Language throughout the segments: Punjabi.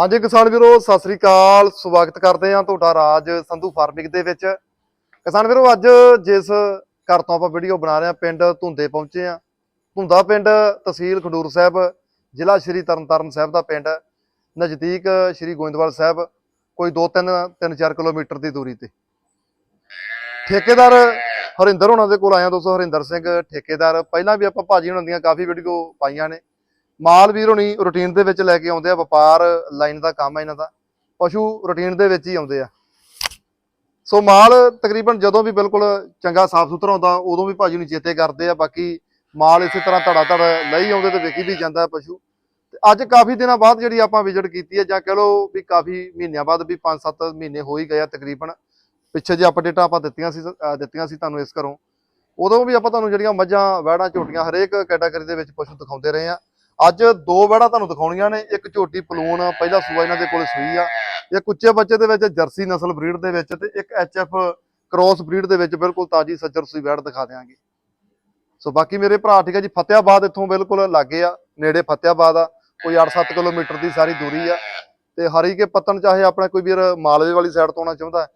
ਹਾਂਜੀ ਕਿਸਾਨ ਵੀਰੋ, ਸਤਿ ਸ੍ਰੀ ਅਕਾਲ। ਸਵਾਗਤ ਕਰਦੇ ਹਾਂ ਤੁਹਾਡਾ ਰਾਜ ਸੰਧੂ ਫਾਰਮਿੰਗ ਦੇ ਵਿੱਚ। ਕਿਸਾਨ ਵੀਰੋ, ਅੱਜ ਜਿਸ ਘਰ ਤੋਂ ਆਪਾਂ ਵੀਡੀਓ ਬਣਾ ਰਹੇ ਹਾਂ, ਪਿੰਡ ਧੁੰਦੇ ਪਹੁੰਚੇ ਹਾਂ। ਧੁੰਦਾ ਪਿੰਡ ਤਹਿਸੀਲ ਖਡੂਰ ਸਾਹਿਬ, ਜ਼ਿਲ੍ਹਾ ਸ਼੍ਰੀ ਤਰਨਤਾਰਨ ਸਾਹਿਬ ਦਾ ਪਿੰਡ। ਨਜ਼ਦੀਕ ਸ਼੍ਰੀ ਗੋਇੰਦਵਾਲ ਸਾਹਿਬ, ਕੋਈ 2-3 3-4 ਕਿਲੋਮੀਟਰ ਦੀ ਦੂਰੀ ਤੇ। ਠੇਕੇਦਾਰ ਹਰਿੰਦਰ ਹੋਣਾ ਦੇ ਕੋਲ ਆਇਆ ਦੋਸਤੋ, ਹਰਿੰਦਰ ਸਿੰਘ ਠੇਕੇਦਾਰ। ਪਹਿਲਾਂ ਵੀ ਆਪਾਂ ਭਾਜੀ ਹੁਣਾਂ ਦੀਆਂ ਕਾਫੀ ਵੀਡੀਓ ਪਾਈਆਂ ਨੇ। ਮਾਲ ਵੀਰ ਹੋਣੀ ਰੂਟੀਨ ਦੇ ਵਿੱਚ ਲੈ ਕੇ ਆਉਂਦੇ ਆ, ਵਪਾਰ ਲਾਈਨ ਦਾ ਕੰਮ ਹੈ ਇਹਨਾਂ ਦਾ, ਪਸ਼ੂ ਰੂਟੀਨ ਦੇ ਵਿੱਚ ਹੀ ਆਉਂਦੇ ਆ। ਸੋ ਮਾਲ ਤਕਰੀਬਨ ਜਦੋਂ ਵੀ ਬਿਲਕੁਲ ਚੰਗਾ ਸਾਫ਼ ਸੁਥਰਾ ਹੁੰਦਾ, ਉਦੋਂ ਵੀ ਭਾਜੀ ਨੂੰ ਚੇਤੇ ਕਰਦੇ ਆ, ਬਾਕੀ ਮਾਲ ਇਸੇ ਤਰ੍ਹਾਂ ਧੜਾ ਧੜਾ ਲਈ ਆਉਂਦੇ ਤੇ ਵਿਕੀ ਵੀ ਜਾਂਦਾ ਪਸ਼ੂ। ਤੇ ਅੱਜ ਕਾਫੀ ਦਿਨਾਂ ਬਾਅਦ ਜਿਹੜੀ ਆਪਾਂ ਵਿਜ਼ਿਟ ਕੀਤੀ ਹੈ ਜਾਂ ਕਹ ਲਓ ਵੀ ਕਾਫੀ ਮਹੀਨਿਆਂ ਬਾਅਦ ਵੀ 5-7 ਮਹੀਨੇ ਹੋ ਹੀ ਗਏ ਆ ਤਕਰੀਬਨ। ਪਿੱਛੇ ਜੇ ਅਪਡੇਟਾਂ ਆਪਾਂ ਦਿੱਤੀਆਂ ਸੀ ਦਿੱਤੀਆਂ ਸੀ ਤੁਹਾਨੂੰ ਇਸ ਘਰੋਂ, ਉਦੋਂ ਵੀ ਆਪਾਂ ਤੁਹਾਨੂੰ ਜਿਹੜੀਆਂ ਮੱਝਾਂ ਵੈੜਾਂ ਝੋਟੀਆਂ ਹਰੇਕ ਕੈਟਾਗਰੀ ਦੇ ਵਿੱਚ ਪਸ਼ੂ ਦਿਖਾਉਂਦੇ ਰਹੇ ਆ। ਅੱਜ ਦੋ ਵੈੜਾਂ ਤੁਹਾਨੂੰ ਦਿਖਾਉਣੀਆਂ ਨੇ ਇੱਕ ਝੋਟੀ ਪਲੂਨ ਪਹਿਲਾ ਸੂਆ ਇਹਨਾਂ ਦੇ ਕੋਲ ਸੂਈ ਆ। ਇੱਕ ਉੱਚੇ ਬੱਚੇ ਦੇ ਵਿੱਚ ਜਰਸੀ ਨਸਲ ਬਰੀਡ ਦੇ ਵਿੱਚ ਤੇ ਇੱਕ ਐਚਐਫ ਕ੍ਰੋਸ ਬਰੀਡ ਦੇ ਵਿੱਚ ਬਿਲਕੁਲ ਤਾਜੀ ਸੱਜਰ ਸੂਈ ਵੈੜ ਦਿਖਾ ਦਿਆਂਗੇ। ਸੋ ਬਾਕੀ ਮੇਰੇ ਭਰਾ ਠੀਕ ਹੈ ਜੀ ਫਤਿਆਬਾਦ ਇੱਥੋਂ ਬਿਲਕੁਲ ਲਾਗੇ ਆ ਨੇੜੇ ਫਤਿਆਬਾਦ ਆ ਕੋਈ 8-7 ਕਿਲੋਮੀਟਰ ਦੀ ਸਾਰੀ ਦੂਰੀ ਆ। ਤੇ ਹਰੀ ਕੇ ਪੱਤਨ ਚਾਹੇ ਆਪਣਾ ਕੋਈ ਵੀਰ ਮਾਲਵੇ ਵਾਲੀ ਸਾਈਡ ਤੋਂ ਆਉਣਾ ਚਾਹੁੰਦਾ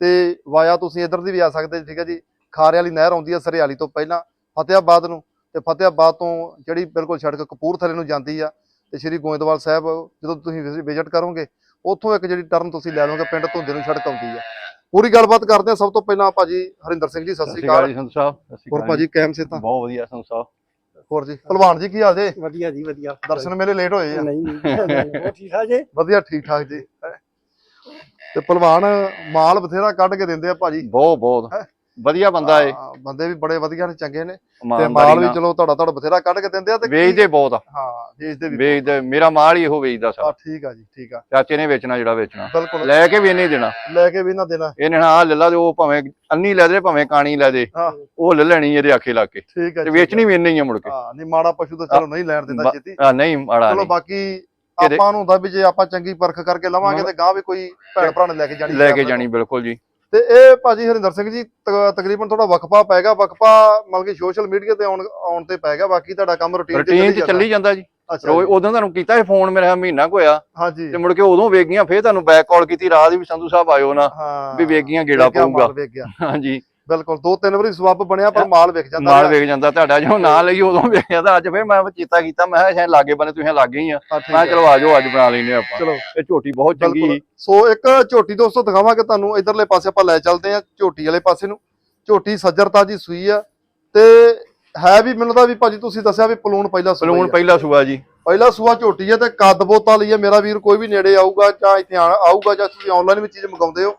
ਤੇ ਵਾਇਆ ਤੁਸੀਂ ਇੱਧਰ ਦੀ ਵੀ ਆ ਸਕਦੇ ਜੀ, ਠੀਕ ਹੈ ਜੀ ਖਾਰੇ ਵਾਲੀ ਨਹਿਰ ਆਉਂਦੀ ਆ ਸਰਿਆਲੀ ਤੋਂ ਪਹਿਲਾਂ ਫਤਿਆਬਾਦ ਨੂੰ। ਤੇ ਫਤਿਆਬਾਦ ਤੋਂ ਜਿਹੜੀ ਬਿਲਕੁਲ ਸੜਕ ਕਪੂਰਥਲੇ ਨੂੰ ਜਾਂਦੀ ਆ ਤੇ ਸ਼੍ਰੀ ਗੋਇੰਦਵਾਲ ਸਾਹਿਬ ਜਦੋਂ ਤੁਸੀਂ ਵਿਜ਼ਿਟ ਕਰੋਗੇ ਉੱਥੋਂ ਇੱਕ ਜਿਹੜੀ ਟਰਨ ਤੁਸੀਂ ਲੈ ਲਓਗੇ ਪਿੰਡ ਧੁੰਦੇ ਨੂੰ ਸੜਕ ਆਉਂਦੀ ਆ। ਪੂਰੀ ਗੱਲਬਾਤ ਕਰਦੇ ਆ। ਸਭ ਤੋਂ ਪਹਿਲਾਂ ਭਾਜੀ ਹਰਿੰਦਰ ਸਿੰਘ ਜੀ ਸਤਿ ਸ੍ਰੀ ਅਕਾਲ। ਜੀ ਸੰਤ ਸਾਹਿਬ ਸਤਿ ਸ਼੍ਰੀ ਹੋਰ ਭਾਜੀ ਕੈਮ ਸੇ ਤਾਂ ਬਹੁਤ ਵਧੀਆ ਸੰਤ ਸਾਹਿਬ ਹੋਰ ਜੀ ਭਲਵਾਨ ਜੀ ਕੀ ਹਾਲ ਜੇ? ਵਧੀਆ ਜੀ ਵਧੀਆ। ਦਰਸ਼ਨ ਮੇਲੇ ਲੇਟ ਹੋਏ ਆ। ਨਹੀਂ ਨਹੀਂ ਉਹ ਠੀਕ ਆ ਜੀ? ਵਧੀਆ ਠੀਕ ਠਾਕ ਜੀ। ਤੇ ਭਲਵਾਨ ਮਾਲ ਬਥੇਰਾ ਕੱਢ ਕੇ ਦਿੰਦੇ ਆ ਭਾਜੀ। ਬਹੁਤ ਬਹੁਤ? ਵਧੀਆ ਬੰਦਾ ਏ। ਹਾਂ, ਬੰਦੇ ਵੀ ਬੜੇ ਵਧੀਆ ਨੇ ਚੰਗੇ ਨੇ। ਤੇ ਮਾਲ ਵੀ। ਚਲੋ ਤੁਹਾਡਾ ਤੁਹਾਡਾ ਬਥੇਰਾ ਕੱਢ ਕੇ ਦਿੰਦੇ ਆ ਤੇ ਵੇਚਦੇ ਬਹੁਤ ਆ। ਹਾਂ ਵੇਚਦੇ ਵੀ ਵੇਚਦੇ ਮੇਰਾ ਮਾਲ ਹੀ ਇਹੋ ਵੇਚਦਾ ਆ ਸਭ ਠੀਕ ਆ ਜੀ ਠੀਕ ਆ। ਚਾਚੇ ਨੇ ਵੇਚਣਾ ਜਿਹੜਾ ਵੇਚਣਾ। ਬਿਲਕੁਲ। ਲੈ ਕੇ ਵੀ ਇਹਨੇ ਦੇਣਾ। ਲੈ ਕੇ ਵੀ ਨਾ ਦੇਣਾ। ਇਹਨੇ ਨਾ ਆਹ ਲੈ ਲਾ ਤੇ ਉਹ ਭਾਵੇਂ ਅੰਨੀ ਲੈ ਦੇ ਭਾਵੇਂ ਕਾਣੀ ਲੈ ਦੇ। ਹਾਂ। ਉਹ ਲੈ ਲੈਣੀ ਇਹਦੇ ਆਖੇ ਲਾ ਕੇ। ਠੀਕ ਆ ਤੇ ਠੀਕ ਆ। ਵੇਚਣੀ ਵੀ ਇਹਨੇ ਹੀ ਆ ਮੁੜ ਕੇ। ਹਾਂ ਨਹੀਂ ਮਾੜਾ ਪਸ਼ੂ ਤਾਂ ਚਲੋ ਨਹੀਂ ਲੈਣ ਦਿੰਦਾ ਬਾ- ਛੇਤੀ। ਆ ਨਹੀਂ ਮਾੜਾ ਚਲੋ ਨਹੀਂ। ਬਾਕੀ ਇਹਦੇ- ਆਪਾਂ ਨੂੰ ਹੁੰਦਾ ਵੀ ਜੇ ਆਪਾਂ ਚੰਗੀ ਪਰਖ ਕਰਕੇ ਲਵਾਂਗੇ ਤੇ ਗਾਂ ਵੀ ਕੋਈ ਭੈਣ ਭਰਾ ਨੇ ਲੈ ਕੇ ਜਾਣੀ ਲੈ ਕੇ ਜਾਣੀ ਬਿਲਕੁਲ ਜੀ। ਤੇ ਇਹ ਭਾਜੀ ਹਰਿੰਦਰ ਸਿੰਘ ਜੀ ਤ- ਤਕਰੀਬਨ ਥੋੜਾ ਵਕਫਾ ਪੈ ਗਿਆ ਵਕਫਾ ਮਤਲਬ ਕਿ ਸੋਸ਼ਲ ਮੀਡੀਆ ਤੇ ਆਉਣ ਆਉਣ ਤੇ ਪੈ ਗਿਆ ਬਾਕੀ ਤੁਹਾਡਾ ਕੰਮ ਰੁਟੀਨ ਚ ਚੱਲੀ ਜਾਂਦਾ ਜੀ। ਉਦੋਂ ਤੁਹਾਨੂੰ ਕੀਤਾ ਸੀ ਫੋਨ ਮੇਰਾ ਮਹੀਨਾ ਕੁ ਹੋਇਆ। ਹਾਂਜੀ। ਤੇ ਮੁੜ ਕੇ ਉਦੋਂ ਵੇਖ ਗਈਆਂ ਫੇਰ ਤੁਹਾਨੂੰ ਬੈਕ ਕਾਲ ਕੀਤੀ ਰਾਤ ਵੀ ਸੰਧੂ ਸਾਹਿਬ ਆਇਓ ਨਾ ਵੀ ਵੇਖ ਗਈਆਂ ਗੇੜਾ ਪਊਗਾ। ਹਾਂਜੀ। ਬਿਲਕੁਲ ਦੋ ਤਿੰਨ ਵਾਰੀ ਸਵੱਬ ਬਣਿਆ ਪਰ ਮਾਲ ਵੇਖ ਜਾਂਦਾ ਰਿਹਾ। ਵੇਖ ਜਾਂਦਾ ਤੁਹਾਡਾ ਜਦੋਂ ਨਾਂ ਲਈ ਉਦੋਂ ਵੇਖ ਜਾਂਦਾ ਅੱਜ ਫੇਰ ਮੈਂ ਚੇਤਾ ਕੀਤਾ ਮੈਂ ਸ਼ਾਇਦ ਲਾਗੇ ਬੰਨੇ ਤੁਸੀਂ ਲਾਗੇ ਹੀ ਆ। ਮੈਂ ਚਲੋ ਆਜੋ ਅੱਜ ਬਣਾ ਲੈਨੇ ਆਪਾਂ। ਚਲੋ। ਇਹ ਝੋਟੀ ਬਹੁਤ ਚੰਗੀ ਸੀ। ਇੱਕ ਝੋਟੀ ਦੋਸਤੋ ਦਿਖਾਵਾਂਗੇ ਤੁਹਾਨੂੰ ਇਧਰਲੇ ਪਾਸੇ ਆਪਾਂ ਲੈ ਚੱਲਦੇ ਆ ਝੋਟੀ ਵਾਲੇ ਪਾਸੇ ਨੂੰ। ਝੋਟੀ ਸੱਜਰਤਾ ਜੀ ਸੂਈ ਆ ਤੇ ਹੈ ਵੀ ਮੈਨੂੰ ਤਾਂ ਵੀ ਭਾਜੀ ਤੁਸੀਂ ਦੱਸਿਆ ਵੀ ਪਲੂਣ ਪਹਿਲਾ ਸੂਆ ਆ। ਪਹਿਲਾ ਸੂਆ ਜੀ। ਪਹਿਲਾ ਸੂਆ ਝੋਟੀ ਹੈ ਤੇ ਕੱਦ ਬੋਤਾ ਲਈ ਹੈ ਮੇਰਾ ਵੀਰ ਕੋਈ ਵੀ ਨੇੜੇ ਆਊਗਾ ਜਾਂ ਇੱਥੇ ਆਊਗਾ ਜਾਂ ਤੁਸੀਂ ਆਨਲਾਈਨ ਵੀ ਚੀਜ਼ ਮੰਗਾਉਂਦੇ ਹੋ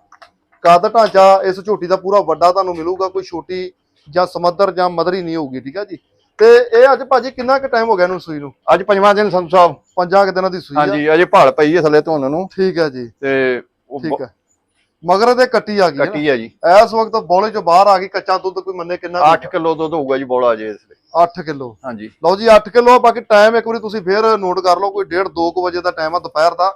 ਕੱਦ ਢਾਂਚਾ ਇਸ ਝੋਟੀ ਦਾ ਪੂਰਾ ਵੱਡਾ ਤੁਹਾਨੂੰ ਮਿਲੂਗਾ ਕੋਈ ਛੋਟੀ ਜਾਂ ਸਮੱਦਰ ਜਾਂ ਮਦਰੀ ਨਹੀਂ ਹੋਊਗੀ ਠੀਕ ਹੈ ਜੀ? ਤੇ ਇਹ ਅੱਜ ਭਾਜੀ ਕਿੰਨਾ ਕੁ ਟਾਈਮ ਹੋ ਗਿਆ ਇਹਨੂੰ ਸੂਈ ਨੂੰ? ਅੱਜ ਪੰਜਵਾਂ ਦਿਨ ਸੰਤ ਸਾਹਿਬ। ਪੰਜਾਂ ਕੁ ਦਿਨਾਂ ਦੀ ਸੂਈ ਆ। ਹਾਂਜੀ ਅਜੇ ਭਾਲ ਪਈ ਹੈ ਥੱਲੇ ਧੁੰਨ ਨੂੰ। ਠੀਕ ਹੈ ਜੀ। ਤੇ ਉਹ ਠੀਕ ਹੈ ਮਗਰ ਇਹਦੇ ਕੱਟੀ ਆ ਗਈ ਨਾ? ਕੱਟੀ ਹੈ ਜੀ। ਇਸ ਵਕਤ ਬੋਲੇ ਚੋਂ ਬਾਹਰ ਆ ਗਈ ਕੱਚਾ ਦੁੱਧ ਕੋਈ ਮੰਨੇ ਕਿੰਨਾ 8 ਕਿਲੋ ਦੁੱਧ ਹੋਊਗਾ ਜੀ ਬੋਲਾ ਅਜੇ ਇਸ ਵੇਲੇ। 8 ਕਿਲੋ। ਹਾਂਜੀ। ਲਓ ਜੀ 8 ਕਿਲੋ ਬਾਕੀ ਟਾਈਮ ਇੱਕ ਵਾਰੀ ਤੁਸੀਂ ਫੇਰ ਨੋਟ ਕਰ ਲਓ ਕੋਈ 1.5 2 ਵਜੇ ਦਾ ਟਾਈਮ ਆ ਦੁਪਹਿਰ ਦਾ।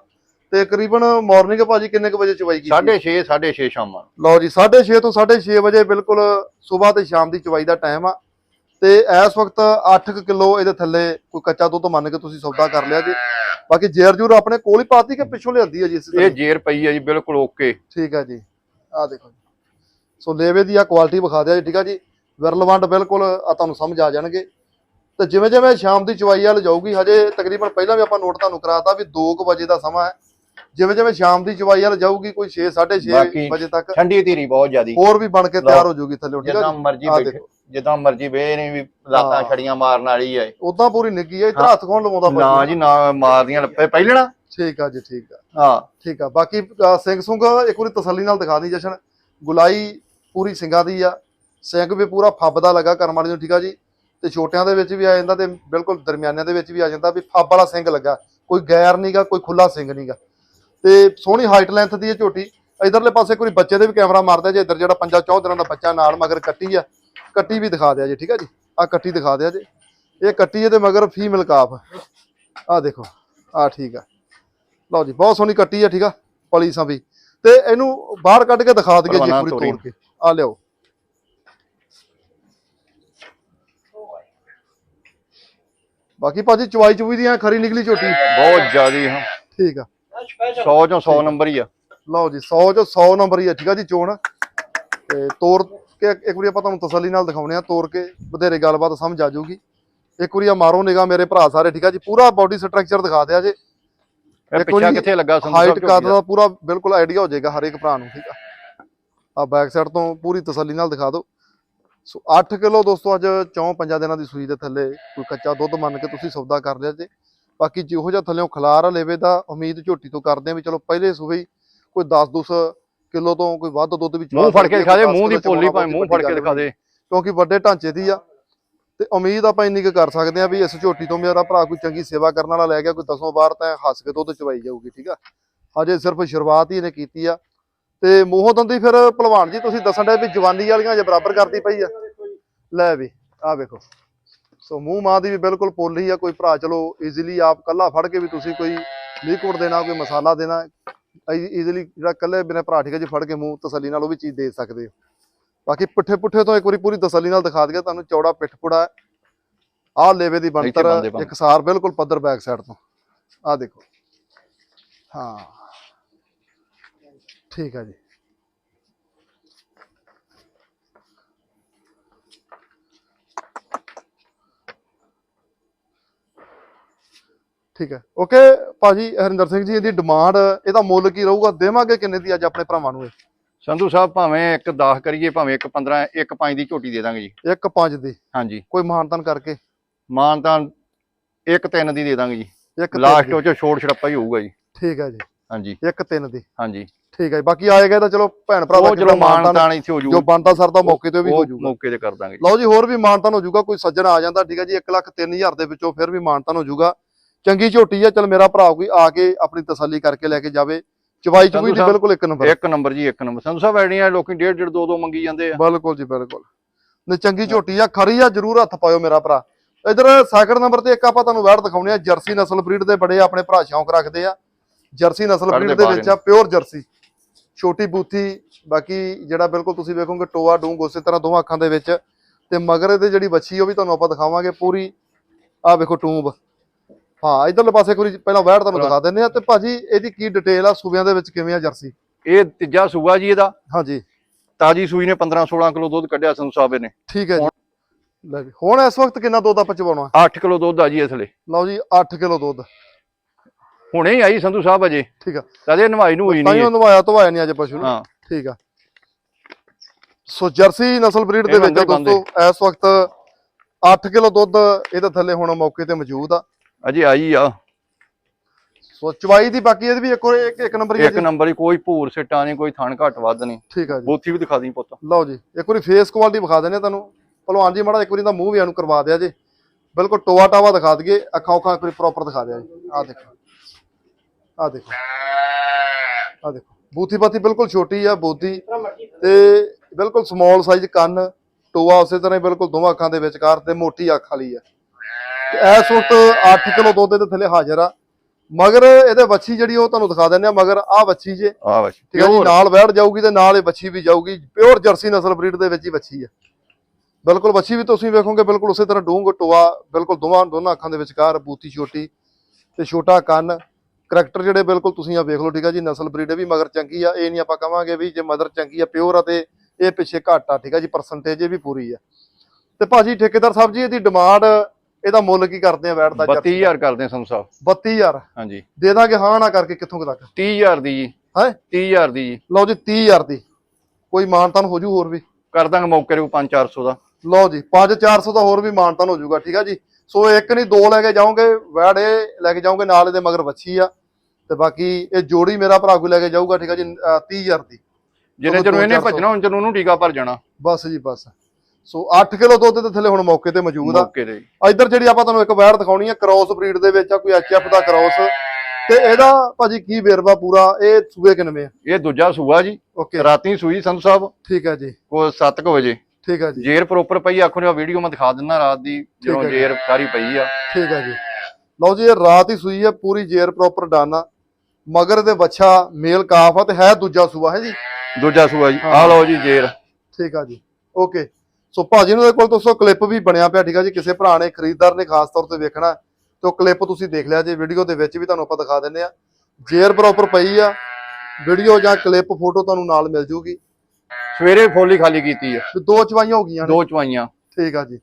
ਤੇ ਤਕਰੀਬਨ ਮਾਰਨਿੰਗ ਭਾਜੀ ਕਿੰਨੇ ਕੁ ਵਜੇ ਚਵਾਈ ਕੀਤੀ? 6:30 6:30 ਸ਼ਾਮਾਂ। ਲਓ ਜੀ 6:30 ਤੋਂ 6:30 ਵਜੇ ਬਿਲਕੁਲ ਸਵੇਰ ਤੇ ਸ਼ਾਮ ਦੀ ਚਵਾਈ ਦਾ ਟਾਈਮ ਆ। ਤੇ ਇਸ ਵਕਤ 8 ਕਿਲੋ ਇਹਦੇ ਥੱਲੇ ਕੋਈ ਕੱਚਾ ਦੁੱਧ ਮੰਨ ਕੇ ਤੁਸੀਂ ਸੌਦਾ ਕਰ ਲਿਆ ਜੀ। ਬਾਕੀ ਜੇਰ ਜੂਰ ਆਪਣੇ ਕੋਲ ਹੀ ਪਾਤੀ ਕਿ ਪਿੱਛੋਂ ਲਿਆਂਦੀ ਹੈ ਜੀ ਇਸ ਇਹ? ਜੇਰ ਪਈ ਹੈ ਜੀ ਬਿਲਕੁਲ ਓਕੇ। ਠੀਕ ਹੈ ਜੀ। ਆ ਦੇਖੋ ਜੀ। ਸੋ ਲੇਵੇ ਦੀ ਆ ਕੁਆਲਿਟੀ ਵਿਖਾ ਦਿਆ ਜੀ ਠੀਕ ਆ ਜੀ। ਵਿਰਲਵੰਡ ਬਿਲਕੁਲ ਆ ਤੁਹਾਨੂੰ ਸਮਝ ਆ ਜਾਣਗੇ। ਤੇ ਜਿਵੇਂ ਜਿਵੇਂ ਸ਼ਾਮ ਦੀ ਚਵਾਈ ਵੱਲ ਜਾਊਗੀ ਹਜੇ ਤਕਰੀਬਨ ਪਹਿਲਾਂ ਵੀ ਆਪਾਂ ਨੋਟ ਤੁਹਾਨੂੰ ਕਰਾਤਾ ਵੀ 2 ਵਜੇ ਦਾ ਸਮਾਂ ਹੈ। ਜਿਵੇਂ ਜਿਵੇਂ ਸ਼ਾਮ ਦੀ ਚਵਾਈ ਵੱਲ ਜਾਊਗੀ ਕੋਈ 6 6:30 ਬਾਕੀ ਵਜੇ ਤੱਕ ਠੰਡੀ ਧੀਰੀ ਬਹੁਤ ਜ਼ਿਆਦੀ। ਹੋਰ ਵੀ ਬਣ ਕੇ ਤਿਆਰ ਹੋ ਜਾਊਗੀ ਥੱਲੇ ਜਿੱਦਾਂ ਮਰਜ਼ੀ ਬੈਠੇ। ਜਿੱਦਾਂ ਮਰਜ਼ੀ ਵੇ ਨਹੀਂ ਵੀ ਲਾਤਾਂ। ਛੜੀਆਂ ਮਾਰਨ ਵਾਲੀ ਹੈ ਉਦਾਂ ਪੂਰੀ ਨਿੱਗੀ ਹੈ। ਇਧਰ ਹੱਥ ਕੌਣ ਲਵਾਉਂਦਾ ਨਾ? ਜੀ ਨਾ ਮਾਰਦੀਆਂ ਲੱਪੇ। ਪਹਿਲਣਾ ਠੀਕ ਆ ਜੀ ਠੀਕ ਆ। ਹਾਂ। ਠੀਕ ਆ ਬਾਕੀ ਸਿੰਘ ਸੁੰਗ ਇੱਕ ਵਾਰੀ ਤਸੱਲੀ ਨਾਲ ਦਿਖਾ ਦੀ ਜਸ਼ਨ। ਗੁਲਾਈ ਪੂਰੀ ਸਿੰਘਾਂ ਦੀ ਆ। ਸਿੰਘ ਵੀ ਪੂਰਾ ਫੱਬਦਾ ਲੱਗਾ ਕਰਮ ਵਾਲੀ ਨੂੰ ਠੀਕ ਆ ਜੀ। ਤੇ ਛੋਟਿਆਂ ਦੇ ਵਿੱਚ ਵੀ ਆ ਜਾਂਦਾ ਤੇ ਬਿਲਕੁਲ ਦਰਮਿਆਨਿਆਂ ਦੇ ਵਿੱਚ ਵੀ ਆ ਜਾਂਦਾ ਵੀ ਫੱਬ ਵਾਲਾ ਸਿੰਘ ਲੱਗਾ। ਕੋਈ ਗੈਰ ਨਹੀਂਗਾ ਕੋਈ ਖੁੱਲਾ ਸਿੰਘ ਨਹੀਂਗਾ ਤੇ ਸੋਹਣੀ ਹਾਈਟ ਲੈਂਥ ਦੀ ਇਹ ਝੋਟੀ। ਇਧਰਲੇ ਪਾਸੇ ਕੋਈ ਬੱਚੇ ਦੇ ਵੀ ਕੈਮਰਾ ਮਾਰਦਾ ਜੇ ਇਧਰ ਜਿਹੜਾ ਪੰਜਾ ਚੌ ਦਿਨਾਂ ਦਾ ਬੱਚਾ ਨਾਲ ਮਗਰ ਕੱਟੀ ਆ। ਕੱਟੀ ਵੀ ਦਿਖਾ ਦਿਆ ਜੀ ਠੀਕ ਆ ਜੀ? ਆ ਕੱਟੀ ਦਿਖਾ ਦਿਆ ਜੀ। ਇਹ ਕੱਟੀ ਇਹਦੇ ਮਗਰ ਫੀਮੇਲ ਕਾਫ ਆ ਦੇਖੋ ਆ ਠੀਕ ਆ। ਲਓ ਜੀ ਬਹੁਤ ਸੋਹਣੀ ਕੱਟੀ ਆ ਠੀਕ ਆ? ਪਲੀ ਸਾਂ ਵੀ। ਤੇ ਇਹਨੂੰ ਬਾਹਰ ਕੱਢ ਕੇ ਦਿਖਾ ਦਈਏ ਜੀ ਪੂਰੀ। ਤੋੜ ਕੇ। ਆ ਲਿਓ ਬਾਕੀ ਭਾਜੀ ਚਵਾਈ ਚੁਈ ਦੀਆਂ ਖਰੀ ਨਿਕਲੀ ਝੋਟੀ। ਬਹੁਤ ਜ਼ਿਆਦੀ ਹਾਂ। ਠੀਕ ਆ। 100 ਚੋਂ 100 ਨੰਬਰ ਹੀ ਆ। ਲਓ ਜੀ 100 ਚੋਂ 100 ਨੰਬਰ ਹੀ ਹੈ ਠੀਕ ਆ ਜੀ ਚੋਣ। ਤੇ ਤੋੜ ਕੇ ਇੱਕ ਵਾਰੀ ਆਪਾਂ ਤੁਹਾਨੂੰ ਤਸੱਲੀ ਨਾਲ ਦਿਖਾਉਣੇ ਆ ਤੋੜ ਕੇ ਬਥੇਰੇ ਗੱਲਬਾਤ ਸਮਝ ਆ ਜਾਊਗੀ। ਇੱਕ ਵਾਰੀ ਆ ਮਾਰੋ ਨਿਗਾ ਮੇਰੇ ਭਰਾ ਸਾਰੇ ਠੀਕ ਆ ਜੀ ਪੂਰਾ ਬਾਡੀ ਸਟਰਕਚਰ ਦਿਖਾ ਦਿਆ ਜੇ। ਪਿੱਛਾ ਕਿੱਥੇ ਲੱਗਾ ਸੰਧੂ ਹਾਈਟ ਸਾਹਿਬ ਕੱਦ ਝੋਟੀ ਦਾ? ਦਾ ਪੂਰਾ ਬਿਲਕੁਲ ਆਈਡੀਆ ਹੋ ਜਾਏਗਾ ਹਰ ਇੱਕ ਭਰਾ ਨੂੰ ਠੀਕ ਆ। ਆ ਬੈਕ ਸਾਈਡ ਤੋਂ ਪੂਰੀ ਤਸੱਲੀ ਨਾਲ ਦਿਖਾ ਦਿਓ। ਸੋ 8 ਕਿਲੋ ਦੋਸਤੋ ਅੱਜ ਚੌਂ ਪੰਜਾਂ ਦਿਨਾਂ ਦੀ ਸੂਈ ਦੇ ਥੱਲੇ ਕੋਈ ਕੱਚਾ ਦੁੱਧ ਮੰਨ ਕੇ ਤੁਸੀਂ ਸੌਦਾ ਕਰ ਲਿਆ ਜੇ। ਬਾਕੀ ਜਿਹੋ ਜਿਹਾ ਥੱਲੇੋਂ ਖਲਾਰ ਲੇਵੇ ਦਾ ਉਮੀਦ ਝੋਟੀ ਤੋਂ ਕਰਦੇ ਆ ਵੀ ਚਲੋ ਪਹਿਲੇ ਸੂਬੇ ਕੋਈ 10 12 ਕਿਲੋ ਤੋਂ ਕੋਈ ਵੱਧ ਦੁੱਧ ਵਿੱਚ ਮੂੰਹ ਫੜ ਕੇ ਦਿਖਾ ਦੇ ਮੂੰਹ ਦੀ ਪੋਲੀ ਭਾਵੇਂ ਮੂੰਹ ਫੜ ਕੇ ਦਿਖਾ ਦੇ। ਕਿਉਂਕਿ ਵੱਡੇ ਢਾਂਚੇ ਦੀ ਆ। ਤੇ ਉਮੀਦ ਆਪਾਂ ਇੰਨੀ ਕੁ ਕਰ ਸਕਦੇ ਆ ਵੀ ਇਸ ਝੋਟੀ ਤੋਂ ਮੇਰਾ ਭਰਾ ਕੋਈ ਚੰਗੀ ਸੇਵਾ ਕਰਨ ਵਾਲਾ ਲੈ ਗਿਆ ਕੋਈ ਦਸੋਂ ਵਾਰ ਤਾਂ ਹੱਸ ਕੇ ਦੁੱਧ ਚਵਾਈ ਜਾਊਗੀ ਠੀਕ ਆ? ਹਜੇ ਸਿਰਫ ਸ਼ੁਰੂਆਤ ਹੀ ਇਹਨੇ ਕੀਤੀ ਆ। ਤੇ ਮੂੰਹੋਂ ਦੰਦੀ ਫਿਰ ਭਲਵਾਨ ਜੀ ਤੁਸੀਂ ਦੱਸਣ ਦੇ ਵੀ ਜਵਾਨੀ ਵਾਲੀਆਂ ਜੇ ਬਰਾਬਰ ਕਰਦੀ ਪਈ ਆ। ਲੈ ਵੀ ਆ ਵੇਖੋ। ਸੋ ਮੂੰਹ ਮਾਂ ਦੀ ਵੀ ਬਿਲਕੁਲ ਪੋਲੀ ਆ ਕੋਈ ਭਰਾ ਚਲੋ ਈਜ਼ੀਲੀ ਆਪ ਕੱਲਾ ਫੜ ਕੇ ਵੀ ਤੁਸੀਂ ਕੋਈ ਲਿਕਵਿਡ ਦੇਣਾ ਕੋਈ ਮਸਾਲਾ ਦੇਣਾ ਈਜ਼ੀਲੀ ਜਿਹੜਾ ਕੱਲੇ ਬਿਨੇ ਭਰਾ ਠੀਕ ਹੈ ਜੀ ਫੜ ਕੇ ਮੂੰਹ ਤਸੱਲੀ ਨਾਲ ਉਹ ਵੀ ਚੀਜ਼ ਦੇ ਸਕਦੇ ਹੋ। ਬਾਕੀ ਪੁੱਠੇ ਪੁੱਠੇ ਤੋਂ ਇੱਕ ਵਾਰੀ ਪੂਰੀ ਤਸੱਲੀ ਨਾਲ ਦਿਖਾ ਦਈਏ ਤੁਹਾਨੂੰ ਚੌੜਾ ਪਿੱਠ ਪੁੜਾ ਆਹ ਲੇਵੇ ਦੀ ਬਣਤਰ ਬੰਨਦੇ ਬੰਨ। ਇੱਕ ਸਾਰ ਬਿਲਕੁਲ ਪੱਧਰ ਬੈਕ ਸਾਈਡ ਤੋਂ। ਆਹ ਦੇਖੋ। ਹਾਂ। ਠੀਕ ਹੈ ਜੀ। ਠੀਕ ਹੈ। ਓਕੇ ਭਾਜੀ ਹਰਿੰਦਰ ਸਿੰਘ ਜੀ ਇਹਦੀ ਡਿਮਾਂਡ ਇਹਦਾ ਮੁੱਲ ਕੀ ਰਹੂਗਾ? ਦੇਵਾਂਗੇ ਕਿੰਨੇ ਦੀ ਅੱਜ ਆਪਣੇ ਭਰਾਵਾਂ ਨੂੰ ਇਹ? ਸੰਧੂ ਸਾਹਿਬ ਭਾਵੇਂ ਇੱਕ 10 ਕਰੀਏ ਭਾਵੇਂ ਇੱਕ 15 ਇੱਕ 5 ਦੀ ਝੋਟੀ ਦੇ ਦਾਂਗੇ ਜੀ। ਇੱਕ ਪੰਜ ਦੀ? ਹਾਂਜੀ। ਕੋਈ ਮਾਨਤਨ ਕਰਕੇ? ਮਾਨ ਤਾਂ ਇੱਕ 3 ਦੀ ਦੇ ਦਾਂਗੇ ਜੀ। ਇੱਕ ਲਾਸਟ ਦੀ। ਉਹ ਚ ਛੋੜ ਛੜੱਪਾ ਹੀ ਹੋਊਗਾ ਜੀ। ਠੀਕ ਹੈ ਜੀ। ਹਾਂਜੀ। ਇੱਕ ਤਿੰਨ ਦੀ। ਹਾਂਜੀ। ਠੀਕ ਹੈ। ਬਾਕੀ ਆਏਗਾ ਤਾਂ ਚਲੋ ਭੈਣ ਭਰਾ ਉਹ ਚਲੋ ਮਾਨ ਤਾਂ ਇੱਥੇ ਹੋ ਜੋ ਜੂ ਬੰਦਾ ਸਰਦਾ ਮੌਕੇ ਤੇ ਵੀ ਹੋ ਜਾਊਗਾ ਮੌਕੇ ਤੇ ਕਰ ਦਾਂਗੇ। ਲਓ ਜੀ ਹੋਰ ਵੀ ਮਾਨਤਨ ਹੋ ਜਾਊਗਾ ਕੋਈ ਸੱਜਣ ਆ ਜਾਂਦਾ ਠੀਕ ਹੈ ਜੀ 1 ਲੱਖ 3000 ਦੇ ਵਿੱਚੋਂ ਫਿਰ ਵੀ ਮਾਨਤਨ ਹੋ ਜਾਊਗਾ ਚੰਗੀ ਝੋਟੀ ਆ ਚਲ ਮੇਰਾ ਭਰਾ ਕੋਈ ਆ ਕੇ ਆਪਣੀ ਤਸੱਲੀ ਕਰਕੇ ਲੈ ਕੇ ਜਾਵੇ। ਚਵਾਈ ਚ ਵੀ ਸੰਧੂ ਸਾਹਿਬ, ਬਿਲਕੁਲ ਇੱਕ ਨੰਬਰ। ਇੱਕ ਨੰਬਰ ਜੀ ਇੱਕ ਨੰਬਰ। ਸੰਧੂ ਸਾਹਿਬ ਐਡੀਆਂ ਲੋਕੀ ਡੇਢ ਡੇਢ ਦੋ ਦੋ ਮੰਗੀ ਜਾਂਦੇ ਆ। ਬਿਲਕੁਲ ਜੀ ਬਿਲਕੁਲ। ਨੇ ਚੰਗੀ ਝੋਟੀ ਆ ਖਰੀ ਆ ਜਰੂਰ ਹੱਥ ਪਾਇਓ ਮੇਰਾ ਭਰਾ। ਇਧਰ ਸੈਕਿੰਡ ਨੰਬਰ ਤੇ ਇੱਕ ਆਪਾਂ ਤੁਹਾਨੂੰ ਵੈੜ ਦਿਖਾਉਣੇ ਆ ਜਰਸੀ ਨਸਲ ਬਰੀਡ ਦੇ ਬੜੇ ਆਪਣੇ ਭਰਾ ਸ਼ੌਂਕ ਰੱਖਦੇ ਆ। ਜਰਸੀ ਨਸਲ ਬਰੀਡ ਦੇ ਵਿੱਚ ਆ ਪਿਓਰ ਜਰਸੀ। ਛੋਟੀ ਬੂਥੀ ਬਾਕੀ ਜਿਹੜਾ ਬਿਲਕੁਲ ਤੁਸੀਂ ਵੇਖੋਗੇ ਟੋਆ ਡੂੰਗ ਉਸੇ ਤਰ੍ਹਾਂ ਦੋਵਾਂ ਅੱਖਾਂ ਦੇ ਵਿੱਚ। ਤੇ ਮਗਰ ਇਹਦੇ ਜਿਹੜੀ ਵੱਛੀ ਉਹ ਵੀ ਤੁਹਾਨੂੰ ਆਪਾਂ ਦਿਖਾਵਾਂਗੇ ਪੂਰੀ। ਆ ਵੇਖੋ ਟੂਬ। ਹਾਂ ਇਧਰਲੇ ਪਾਸੇ ਵਾਰੀ ਪਹਿਲਾਂ ਵੈੜ ਤੁਹਾਨੂੰ ਦਿਖਾ ਦਿੰਦੇ ਆ ਤੇ ਭਾਜੀ ਇਹਦੀ ਕੀ ਡਿਟੇਲ ਆ ਸੂਬਿਆਂ ਦੇ ਵਿੱਚ ਕਿਵੇਂ ਆ ਜਰਸੀ? ਇਹ ਤੀਜਾ ਸੂਆ ਜੀ ਇਹਦਾ। ਹਾਂਜੀ। ਤਾਜੀ ਸੂਈ ਨੇ 15 16 ਕਿਲੋ ਦੁੱਧ ਕੱਢਿਆ ਸੰਧੂ ਸਾਹਿਬ ਨੇ ਠੀਕ ਹੈ ਜੀ। ਲੈ ਵੀ ਹੁਣ ਇਸ ਵਕਤ ਕਿੰਨਾ ਦੁੱਧ ਆਪਾਂ ਚਵਾਉਣਾ 8 ਕਿਲੋ ਦੁੱਧ ਆ ਜੀ ਇਸ ਲਈ ਲਓ ਜੀ 8 ਕਿਲੋ ਦੁੱਧ। ਹੁਣੇ ਹੀ ਆਈ ਸੰਧੂ ਸਾਹਿਬ ਅਜੇ। ਠੀਕ ਆ। ਕਦੇ ਨਵਾਈ ਨੂੰ ਹੋਈ ਨਹੀਂ ਤਾਈਓ ਨਵਾਇਆ ਧਵਾਇਆ ਨਹੀਂ ਅੱਜ ਪਸ਼ੂ ਨੂੰ। ਹਾਂ। ਠੀਕ ਆ। ਸੋ ਜਰਸੀ ਨਸਲ ਬਰੀਡ ਦੇ ਵਿੱਚ ਦੋਸਤੋ ਇਸ ਵਕਤ 8 ਕਿਲੋ ਦੁੱਧ ਇਹਦੇ ਥੱਲੇ ਹੁਣ ਮੌਕੇ ਤੇ ਮੌਜੂਦ ਆ। ਅਜੇ ਆਈ ਆ। ਸੋ ਚਵਾਈ ਦੀ ਬਾਕੀ ਇਹਦੀ ਵੀ ਇੱਕ ਇੱਕ ਇੱਕ ਨੰਬਰ ਹੀ ਇੱਕ ਨੰਬਰ ਹੀ ਕੋਈ ਭੂਰ ਸਿੱਟਾ ਨਹੀਂ ਕੋਈ ਥਣ ਘੱਟ ਵੱਧ ਨਹੀਂ। ਠੀਕ ਆ ਜੀ। ਬੋਥੀ ਵੀ ਦਿਖਾ ਦੇਈ ਪੁੱਤ। ਲਓ ਜੀ ਇੱਕ ਵਾਰੀ ਫੇਸ ਕੁਆਲਿਟੀ ਵਿਖਾ ਦਿੰਦੇ ਆ ਤੁਹਾਨੂੰ। ਭਲਵਾਨ ਜੀ ਮਾੜਾ ਇੱਕ ਵਾਰੀ ਦਾ ਮੂੰਹ ਵੀ ਇਹਨੂੰ ਕਰਵਾ ਦਿਆ ਜੀ। ਬਿਲਕੁਲ ਟੋਆ ਟਾਵਾ ਦਿਖਾ ਦਈਏ ਅੱਖਾਂ ਉੱਖਾਂ ਇੱਕ ਵਾਰੀ ਪ੍ਰੋਪਰ ਦਿਖਾ ਦਿਆ ਜੀ। ਆਹ ਦੇਖੋ। ਆਹ ਦੇਖੋ। ਆਹ ਦੇਖੋ। ਬੂਥੀ ਬਾਥੀ ਬਿਲਕੁਲ ਛੋਟੀ ਆ ਬੋਦੀ ਤੇ ਬਿਲਕੁਲ ਸਮਾਲ ਸਾਈਜ਼ ਕੰਨ ਟੋਆ ਉਸੇ ਤਰ੍ਹਾਂ ਹੀ ਬਿਲਕੁਲ ਦੋਵਾਂ ਅੱਖਾਂ ਦੇ ਵਿਚਕਾਰ ਤੇ ਮੋਟੀ ਅੱਖ ਵਾਲੀ ਆ। ਇਸ ਵਕਤ 8 ਕਿਲੋ ਦੁੱਧ ਦੇ ਥੱਲੇ ਹਾਜ਼ਰ ਆ। ਮਗਰ ਇਹਦੇ ਵੱਛੀ ਜਿਹੜੀ ਉਹ ਤੁਹਾਨੂੰ ਦਿਖਾ ਦਿੰਦੇ ਆ ਮਗਰ ਆਹ ਵੱਛੀ ਜੇ। ਆ ਬਸ ਠੀਕ ਹੈ ਜੀ ਨਾਲ ਬੈਠ ਜਾਊਗੀ ਤੇ ਨਾਲ ਇਹ ਬੱਚੀ ਵੀ ਜਾਊਗੀ ਪਿਓਰ ਜਰਸੀ ਨਸਲ ਬਰੀਡ ਦੇ ਵਿੱਚ ਹੀ ਬੱਚੀ ਹੈ ਬਿਲਕੁਲ ਬੱਚੀ ਵੀ ਤੁਸੀਂ ਵੇਖੋਗੇ ਬਿਲਕੁਲ ਉਸੇ ਤਰ੍ਹਾਂ ਡੂੰਗ ਟੋਆ ਬਿਲਕੁਲ ਦੋਵਾਂ ਦੋਨਾਂ ਅੱਖਾਂ ਦੇ ਵਿਚਕਾਰ ਬੂਤੀ ਛੋਟੀ ਤੇ ਛੋਟਾ ਕੰਨ। ਕਰੈਕਟਰ ਜਿਹੜੇ ਬਿਲਕੁਲ ਤੁਸੀਂ ਆ ਵੇਖ ਲਓ ਠੀਕ ਹੈ ਜੀ ਨਸਲ ਬਰੀਡ ਵੀ ਮਗਰ ਚੰਗੀ ਆ ਇਹ ਨਹੀਂ ਆਪਾਂ ਕਵਾਂਗੇ ਵੀ ਜੇ ਮਦਰ ਚੰਗੀ ਆ ਪਿਓਰ ਆ ਤੇ ਇਹ ਪਿੱਛੇ ਘੱਟ ਆ ਠੀਕ ਹੈ ਜੀ ਪਰਸੈਂਟੇਜ ਇਹ ਵੀ ਪੂਰੀ ਆ। ਤੇ ਭਾਜੀ ਠੇਕੇਦਾਰ ਸਾਹਿਬ ਜੀ ਇਹਦੀ ਡਿਮਾਂਡ ਇਹਦਾ ਮੁੱਲ ਕੀ ਕਰਦੇ ਆ ਬੈਠ ਦਾ 32000 ਕਰਦੇ ਆ ਸੰਧੂ ਸਾਹਿਬ 32000 ਹਾਂਜੀ। ਦੇ ਦਾਂਗੇ ਹਾਂ ਨਾ ਕਰਕੇ ਕਿੱਥੋਂ ਤੱਕ? 30000 ਦੀ ਜੀ। ਹੈਂ? 30000 ਦੀ ਜੀ। ਲਓ ਜੀ 30000 ਦੀ। ਕੋਈ ਮਾਨਤਾਨ ਹੋ ਜੂ ਹੋਰ ਵੀ? ਕਰ ਦਾਂਗੇ ਮੌਕੇ ਤੇ 5-400 ਦਾ। ਲਓ ਜੀ 5-400 ਦਾ ਹੋਰ ਵੀ ਮਾਨਤਾਨ ਹੋ ਜਾਊਗਾ ਠੀਕ ਆ ਜੀ? ਸੋ ਇੱਕ ਨਹੀਂ ਦੋ ਲੈ ਕੇ ਜਾਓਗੇ ਵੈੜ ਲੈ ਕੇ ਜਾਓਗੇ ਨਾਲ ਇਹਦੇ ਮਗਰ ਵੱਛੀ ਆ। ਤੇ ਬਾਕੀ ਇਹ ਜੋੜੀ ਮੇਰਾ ਭਰਾ ਕੋਈ ਲੈ ਕੇ ਜਾਊਗਾ ਠੀਕ ਆ ਜੀ ਅਹ 30000 ਦੀ। ਚਲੋ ਚਿਰ ਇਹਨੇ 2-400 ਭੱਜਣਾ ਹੁਣ ਚਿਰ ਉਹਨੂੰ ਟੀਕਾ ਭਰ ਜਾਣਾ। ਬਸ ਜੀ ਬਸ। ਸੋ 8 ਕਿਲੋ ਦੁੱਧ ਦੇ ਥੱਲੇ ਹੁਣ ਮੌਕੇ ਤੇ ਮੌਜੂਦ ਆ। ਮੌਕੇ ਤੇ। ਇੱਧਰ ਜਿਹੜੀ ਆਪਾਂ ਤੁਹਾਨੂੰ ਇੱਕ ਵੈੜ ਦਿਖਾਉਣੀ ਆ ਕ੍ਰਾਸ ਬਰੀਡ ਦੇ ਵਿੱਚ ਆ ਕੋਈ ਐਚਐਫ ਦਾ ਕ੍ਰਾਸ। ਤੇ ਇਹਦਾ ਭਾਜੀ ਕੀ ਵੇਰਵਾ ਪੂਰਾ ਇਹ ਸੂਏ ਕਿਨਵੇਂ ਆ? ਇਹ ਦੂਜਾ ਸੂਆ ਜੀ। ਓਕੇ। ਰਾਤੀ ਸੂਈ ਸੰਧੂ ਸਾਹਿਬ। ਠੀਕ ਆ ਜੀ। ਕੋ 7 ਵਜੇ। ਠੀਕ ਆ ਜੀ। ਜੇਰ ਪ੍ਰੋਪਰ ਪਈ ਆਖੋ ਨੇ ਵੀਡੀਓ ਮੈਂ ਦਿਖਾ ਦਿੰਦਾ ਰਾਤ ਦੀ ਜਦੋਂ। ਜੇਰ ਸਾਰੀ ਪਈ ਆ। ਠੀਕ ਆ ਜੀ। ਲਓ ਜੀ ਇਹ ਰਾਤ ਹੀ ਸੂਈ ਆ ਪੂਰੀ ਜੇਰ ਪ੍ਰੋਪਰ ਡਾਨਾ ਮਗਰ ਦੇ ਬੱਚਾ ਮੇਲ ਕਾਫ ਆ ਤੇ ਹੈ ਦੂਜਾ ਸੂਆ ਹੈ ਜੀ? ਦੂਜਾ ਸੂਆ ਜੀ। ਆ ਲਓ ਜੀ ਜੇਰ। ਠੀਕ ਆ ਜੀ। ਓਕੇ। ਸੋ ਭਾਜੀ ਨੂੰ ਦੇ ਕੋਲ ਦੋਸਤੋ ਕਲਿੱਪ ਵੀ ਬਣਿਆ ਪਿਆ ਠੀਕ ਆ ਜੀ? ਕਿਸੇ ਭਰਾ ਨੇ ਖਰੀਦਦਾਰ ਨੇ ਖਾਸ ਤੌਰ ਤੇ ਵੇਖਣਾ ਤੇ ਉਹ ਕਲਿੱਪ ਤੁਸੀਂ ਦੇਖ ਲਿਆ ਜੇ ਵੀਡੀਓ ਦੇ ਵਿੱਚ ਵੀ ਤੁਹਾਨੂੰ ਆਪਾਂ ਦਿਖਾ ਦਿੰਨੇ ਆ ਜੇਰ ਪ੍ਰੋਪਰ ਪਈ ਆ। ਵੀਡੀਓ ਜਾਂ ਕਲਿੱਪ ਫੋਟੋ ਤੁਹਾਨੂੰ ਨਾਲ ਮਿਲ ਜੂਗੀ। ਸਵੇਰੇ ਫੋਲੀ ਖਾਲੀ ਕੀਤੀ ਆ। ਤੇ ਦੋ ਚਵਾਈਆਂ ਹੋ ਗਈਆਂ ਨੇ। ਦੋ ਚਵਾਈਆਂ। ਠੀਕ ਆ ਜੀ।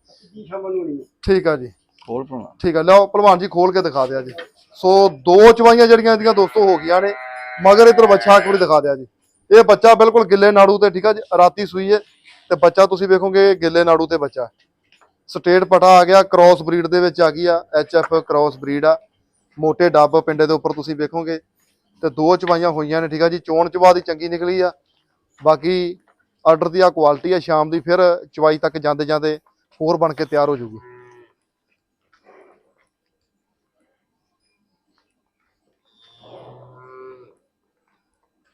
ਠੀਕ ਆ ਜੀ। ਖੋਲ ਪਣਾ ਠੀਕ ਆ ਲਓ ਭਲਵਾਨ ਜੀ ਖੋਲ ਕੇ ਦਿਖਾ ਦਿਆ ਜੀ। ਸੋ ਦੋ ਚਵਾਈਆਂ ਜਿਹੜੀਆਂ ਇਹਦੀਆਂ ਦੋਸਤੋ ਹੋ ਗਈਆਂ ਨੇ। ਮਗਰ ਇਧਰ ਬੱਚਾ ਇੱਕ ਵਾਰੀ ਦਿਖਾ ਦਿਆ ਜੀ। ਇਹ ਬੱਚਾ ਬਿਲਕੁਲ ਗਿੱਲੇ ਨਾੜੂ ਤੇ ਠੀਕ ਆ ਜੀ? ਰਾਤੀ ਸੂਈ ਹੈ ਤੇ ਬੱਚਾ ਤੁਸੀਂ ਵੇਖੋਗੇ ਗਿੱਲੇ ਨਾੜੂ ਤੇ ਬੱਚਾ। ਸਟੇਟ ਪਟਾ ਆ ਗਿਆ, ਕ੍ਰਾਸ ਬਰੀਡ ਦੇ ਵਿੱਚ ਆ ਗਈ ਆ ਐਫ ਕ੍ਰਾਸ ਬਰੀਡ ਆ। ਮੋਟੇ ਡੱਬ ਪਿੰਡੇ ਦੇ ਉੱਪਰ ਤੁਸੀਂ ਵੇਖੋਗੇ। ਤੇ ਦੋ ਚਵਾਈਆਂ ਹੋਈਆਂ ਨੇ, ਠੀਕ ਆ ਜੀ, ਚੋਣ ਚਵਾ ਦੀ ਚੰਗੀ ਨਿਕਲੀ ਆ। ਬਾਕੀ ਆਰਡਰ ਦੀ ਆ ਕੁਆਲਿਟੀ ਆ, ਸ਼ਾਮ ਦੀ ਫਿਰ ਚਵਾਈ ਤੱਕ ਜਾਂਦੇ ਜਾਂਦੇ ਹੋਰ ਬਣ ਕੇ ਤਿਆਰ ਹੋ ਜੂਗੀ।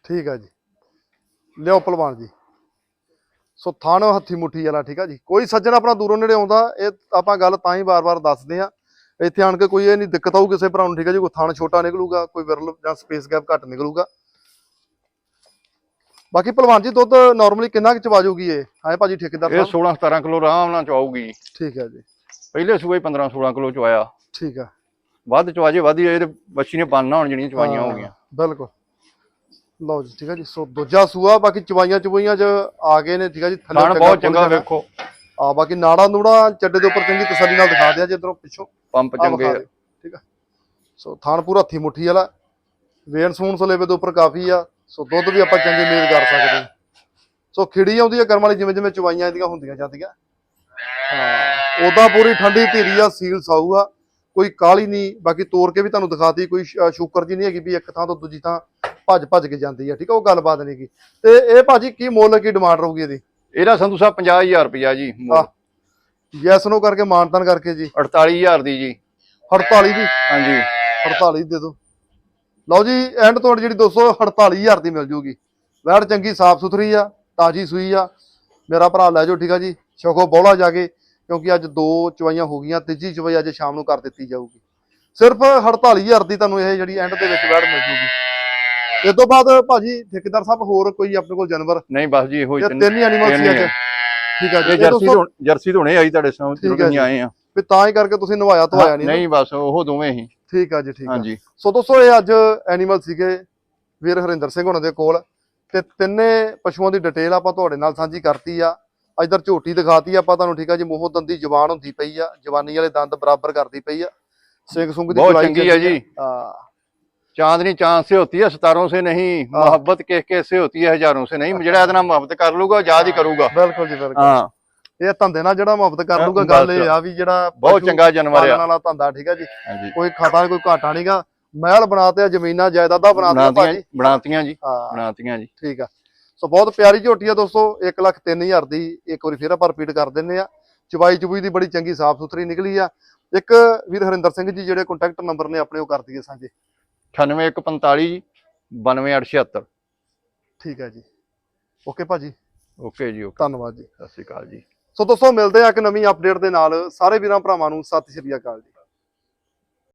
ਠੀਕ ਆ ਜੀ। ਲਿਓ ਪਹਿਲਵਾਨ ਜੀ। ਸੋ ਥਣ ਹੱਥੀ ਮੁੱਠੀ ਵਾਲਾ ਠੀਕ ਆ ਜੀ। ਕੋਈ ਸੱਜਣ ਆਪਣਾ ਦੂਰੋਂ ਨੇੜੇ ਆਉਂਦਾ ਇਹ ਆਪਾਂ ਗੱਲ ਤਾਂ ਹੀ ਵਾਰ-ਵਾਰ ਦੱਸਦੇ ਆ। ਇੱਥੇ ਆਣ ਕੇ ਕੋਈ ਇਹ ਨਹੀਂ ਦਿੱਕਤ ਆਊ ਕਿਸੇ ਭਰਾ ਨੂੰ ਠੀਕ ਆ ਜੀ। ਕੋਈ ਥਣ ਛੋਟਾ ਨਿਕਲੂਗਾ ਕੋਈ ਵਿਰਲ ਜਾਂ ਸਪੇਸ ਗੈਪ ਘੱਟ ਨਿਕਲੂਗਾ। ਬਾਕੀ ਪਹਿਲਵਾਨ ਜੀ ਦੁੱਧ ਨਾਰਮਲੀ ਕਿੰਨਾ ਕੁ ਚਵਾ ਜੂਗੀ ਇਹ? ਹਾਂ ਭਾਜੀ ਠੇਕੇਦਾਰ ਇਹ ਸਾਹਿਬ? 16 17 ਕਿਲੋ ਆਰਾਮ ਨਾਲ ਚਵਾਊਗੀ। ਠੀਕ ਹੈ ਜੀ। ਪਹਿਲੇ ਸੂਏ 15 16 ਕਿਲੋ ਚਵਾਇਆ। ਠੀਕ ਆ। ਵੱਧ ਚਵਾਜੇ ਵਧੀ ਇਹਦੇ ਬੱਚੀ ਨੇ ਪਾਲਣਾ ਹੁਣ ਜਿਹੜੀਆਂ ਚਵਾਈਆਂ ਹਾਂ, ਗਈਆਂ ਬਿਲਕੁਲ। ਲਓ ਜੀ ਠੀਕ ਹੈ ਜੀ। ਸੋ ਦੂਜਾ ਸੂਆ ਬਾਕੀ ਚਵਾਈਆਂ ਚਵਾਈਆਂ ਚ ਆ ਗਏ ਨੇ ਠੀਕ ਹੈ ਜੀ। ਥੱਲੇ ਖਾਣ ਬਹੁਤ ਚੰਗਾ। ਵੇਖੋ। ਆ ਬਾਕੀ ਨਾੜਾ ਨੂੜਾ ਚੱਡੇ ਦੇ ਉੱਪਰ ਚੰਗੀ ਤਸੱਲੀ ਨਾਲ ਦਿਖਾ ਦਿਆ ਜੇ ਇਧਰੋਂ ਪਿੱਛੋਂ। ਪੰਪ ਆ ਚੰਗੇ ਦਿਓ, ਠੀਕ ਆ। ਸੋ ਥਾਣ ਪੂਰਾ ਹੱਥੀ ਮੁੱਠੀ ਵਾਲਾ। ਵੇਨ ਸੂਣ ਸਲੇਬੇ ਦੇ ਉੱਪਰ ਕਾਫੀ ਆ। ਸੋ ਦੁੱਧ ਵੀ ਆਪਾਂ ਚੰਗੀ ਉਮੀਦ ਕਰ ਸਕਦੇ ਹਾਂ। ਸੋ ਖਿੜੀ ਆਉਂਦੀ ਆ ਕਰਮ ਵਾਲੀ ਜਿਵੇਂ ਜਿਵੇਂ ਚਵਾਈਆਂ ਇਹਦੀਆਂ ਹੁੰਦੀਆਂ ਜਾਂਦੀਆਂ। ਹਾਂ ਉਦਾਂ ਪੂਰੀ ਠੰਡੀ ਧੀਰੀ ਆ ਸੀਲ ਸਾਊ ਆ। ਕੋਈ ਕਾਲੀ ਨਹੀਂ ਬਾਕੀ ਤੋੜ ਕੇ ਵੀ ਤੁਹਾਨੂੰ ਦਿਖਾਤੀ ਕੋਈ ਸ਼ੂਕਰ ਜੀ ਨਹੀਂ ਹੈਗੀ ਵੀ ਇੱਕ ਥਾਂ ਤੋਂ ਦੂਜੀ ਥਾਂ ਭੱਜ ਭੱਜ ਕੇ ਜਾਂਦੀ ਆ ਠੀਕ ਆ ਉਹ ਗੱਲਬਾਤ ਨਹੀਂ ਗੀ ਤੇ ਇਹ ਭਾਜੀ ਕੀ ਮੁੱਲ ਕੀ ਡਿਮਾਂਡ ਰਹੂਗੀ ਇਹਦੀ? ਇਹਦਾ ਸੰਧੂ ਸਾਹਿਬ 50000 ਰੁਪਿਆ ਜੀ। ਯੈਸ ਨੋ ਕਰਕੇ ਮਾਨਤਨ ਕਰਕੇ ਜੀ। 48000 ਦੀ ਜੀ। 48 ਦੀ? ਹਾਂਜੀ। 48 ਦੇ ਦਿਓ। ਲਓ ਜੀ ਐਂਡ ਤੋਂ ਜਿਹੜੀ 248000 ਦੀ ਮਿਲ ਜੂਗੀ। ਵੈੜ ਚੰਗੀ ਸਾਫ਼ ਸੁਥਰੀ ਆ ਤਾਜੀ ਸੂਈ ਆ। ਮੇਰਾ ਭਰਾ ਲੈ ਜਾਓ ਠੀਕ ਆ ਜੀ। ਛਕੋ ਬੋਲਾ ਜਾ ਕੇ ਕਿਉਂਕਿ ਅੱਜ ਦੋ ਚਵਾਈਆਂ ਹੋ ਗਈਆਂ ਤੀਜੀ ਚਵਾਈ ਅੱਜ ਸ਼ਾਮ ਨੂੰ ਕਰ ਦਿੱਤੀ ਜਾਊਗੀ। ਸਿਰਫ 48000 ਦੀ ਤੁਹਾਨੂੰ ਇਹ ਜਿਹੜੀ ਐਂਡ ਦੇ ਵਿੱਚ ਵੈੜ ਮਿਲ ਜੂਗੀ। ਇਸ ਤੋਂ ਬਾਅਦ ਭਾਜੀ ਠੇਕੇਦਾਰ ਸਾਹਿਬ ਹੋਰ ਕੋਈ ਆਪਣੇ ਕੋਲ ਜਾਨਵਰ? ਨਹੀਂ ਬਸ ਜੀ ਇਹੋ ਹੀ ਤਿੰਨ ਹੀ ਐਨੀਮਲ ਸੀ ਅੱਜ। ਠੀਕ ਆ ਜੀ। ਜਰਸੀ ਜਰਸੀ ਹੁਣੇ ਆਈ ਤੁਹਾਡੇ ਸਾਹਮਣੇ ਠੀਕ ਜਦੋਂ ਹੈ ਅਸੀਂ ਜੀ। ਆਏ ਆ। ਵੀ ਤਾਂ ਹੀ ਕਰਕੇ ਤੁਸੀਂ ਨਵਾਇਆ ਧਵਾਇਆ ਨਹੀਂ। ਨਹੀਂ ਬਸ ਉਹ ਦੋਵੇਂ ਹੀ। ਠੀਕ ਆ ਜੀ ਠੀਕ ਆ। ਸੋ ਦੋਸਤੋ ਇਹ ਅੱਜ ਐਨੀਮਲ ਸੀਗੇ ਵੀਰ ਹਰਿੰਦਰ ਸਿੰਘ ਹੁਣਾਂ ਦੇ ਕੋਲ। ਤੇ ਤਿੰਨੇ ਪਸ਼ੂਆਂ ਦੀ ਡਿਟੇਲ ਆਪਾਂ ਤੁਹਾਡੇ ਨਾਲ ਸਾਂਝੀ ਕਰਤੀ ਆ। ਇਧਰ ਝੋਟੀ ਦਿਖਾਤੀ ਆਪਾਂ ਤੁਹਾਨੂੰ ਠੀਕ ਆ ਜੀ ਮੂੰਹੋਂ ਦੰਦੀ ਜਵਾਨ ਹੁੰਦੀ ਪਈ ਆ ਜਵਾਨੀ ਵਾਲੇ ਦੰਦ ਬਰਾਬਰ ਕਰਦੀ ਪਈ ਆ। ਸਿੰਘ ਸੁੰਗ ਦੀ ਬਹੁਤ ਚੰਗੀ ਆ ਜੀ। ਹਾਂ ਚਾਂਦਨੀ ਚਾਂਦ ਸੇ ਹੁੰਦੀ ਹੈ 17 ਸੇ ਨਹੀਂ ਮੁਹੱਬਤ ਕਿਸ ਕਿਸ ਸੇ ਹੁੰਦੀ ਹੈ ਹਜ਼ਾਰਾਂ ਸੇ ਨਹੀਂ ਜਿਹੜਾ ਇਹਦੇ ਮੁਹੱਬਤ ਕਰ ਲੂਗਾ ਆਜ਼ਾਦ ਹੀ ਕਰੂਗਾ। ਬਿਲਕੁਲ ਜੀ ਬਿਲਕੁਲ। ਹਾਂ। ਇਹ ਧੰਦੇ ਨਾਲ ਜਿਹੜਾ ਮੁਹੱਬਤ ਕਰ ਲੂਗਾ ਗੱਲ ਇਹ ਆ ਵੀ ਜਿਹੜਾ ਬਹੁਤ ਚੰਗਾ ਜਾਨਵਰ ਆ। ਨਾਲ ਧੰਦਾ ਠੀਕ ਆ ਜੀ। ਕੋਈ ਖਾਤਾ ਕੋਈ ਘਾਟਾ ਨਹੀਂਗਾ ਮਹਿਲ ਬਣਾਤੇ ਆ ਜ਼ਮੀਨਾਂ ਜਾਇਦਾਦਾਂ ਬਣਾਤੀਆਂ ਭਾਜੀ। ਬਣਾਤੀਆਂ ਜੀ ਬਣਾਤੀਆਂ ਜੀ। ਠੀਕ ਆ। ਸੋ ਬਹੁਤ ਪਿਆਰੀ ਝੋਟੀ ਆ ਦੋਸਤੋ 1 ਲੱਖ 3000 ਦੀ ਇੱਕ ਵਾਰੀ ਫੇਰ ਆਪਾਂ ਰਿਪੀਟ ਕਰ ਦਿੰਨੇ ਆ। ਚਵਾਈ ਚਬੂਈ ਦੀ ਬੜੀ ਚੰਗੀ ਸਾਫ਼ ਸੁਥਰੀ ਨਿਕਲੀ ਆ। ਇੱਕ ਵੀਰ ਹਰਿੰਦਰ ਸਿੰਘ ਜੀ ਜਿਹੜੇ ਕੰਟੈਕਟ ਨੰਬਰ ਨੇ ਆਪਣੇ ਉਹ ਕਰ ਦਈਏ ਸਾਂਝੇ। 98145 ਜੀ 92876 ਠੀਕ ਆ ਜੀ। ਓਕੇ ਭਾਜੀ। ਓਕੇ ਜੀ ਓਕੇ ਧੰਨਵਾਦ ਜੀ। ਸਤਿ ਸ਼੍ਰੀ ਅਕਾਲ ਜੀ। ਸੋ ਦੋਸਤੋ ਮਿਲਦੇ ਆ ਇੱਕ ਨਵੀਂ ਅਪਡੇਟ ਦੇ ਨਾਲ। ਸਾਰੇ ਵੀਰਾਂ ਭਰਾਵਾਂ ਨੂੰ ਸਤਿ ਸ਼੍ਰੀ ਅਕਾਲ ਜੀ।